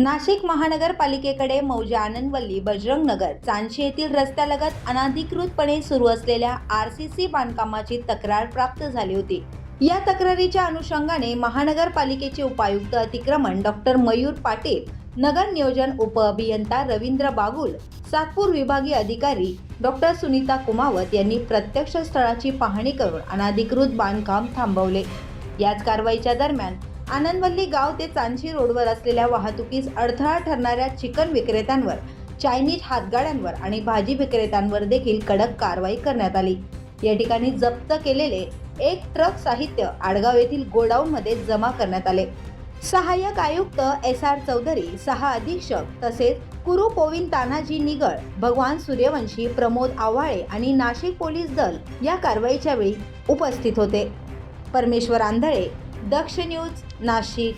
नाशिक महानगरपालिकेकडे मौजे आनंदवल्ली बजरंग नगर चांदशी येथील रस्त्यालगत अनाधिकृतपणे सुरू असलेल्या आर सी सी बांधकामाची तक्रार प्राप्त झाली होती. या तक्रारीच्या अनुषंगाने महानगरपालिकेचे उपायुक्त अतिक्रमण डॉक्टर मयूर पाटील नगर नियोजन उपअभियंता रवींद्र बागुल सातपूर विभागीय अधिकारी डॉक्टर सुनीता कुमावत यांनी प्रत्यक्ष स्थळाची पाहणी करून अनाधिकृत बांधकाम थांबवले. याच कारवाईच्या दरम्यान आनंदवल्ली गाव ते चांदशी रोडवर असलेल्या वाहतुकीस अडथळा ठरणाऱ्या चिकन विक्रेत्यांवर चायनीज हातगाड्यांवर आणि भाजी विक्रेत्यांवर देखील कडक कारवाई करण्यात आली. या ठिकाणी जप्त केलेले एक ट्रक साहित्य आडगाव येथील गोडाऊनमध्ये जमा करण्यात आले. सहाय्यक आयुक्त एस आर चौधरी सहा अधीक्षक तसेच कुरु पोविन तानाजी निगळ भगवान सूर्यवंशी प्रमोद आव्हाळे आणि नाशिक पोलीस दल या कारवाईच्या वेळी उपस्थित होते. परमेश्वर आंधळे दक्ष न्यूज नाशिक.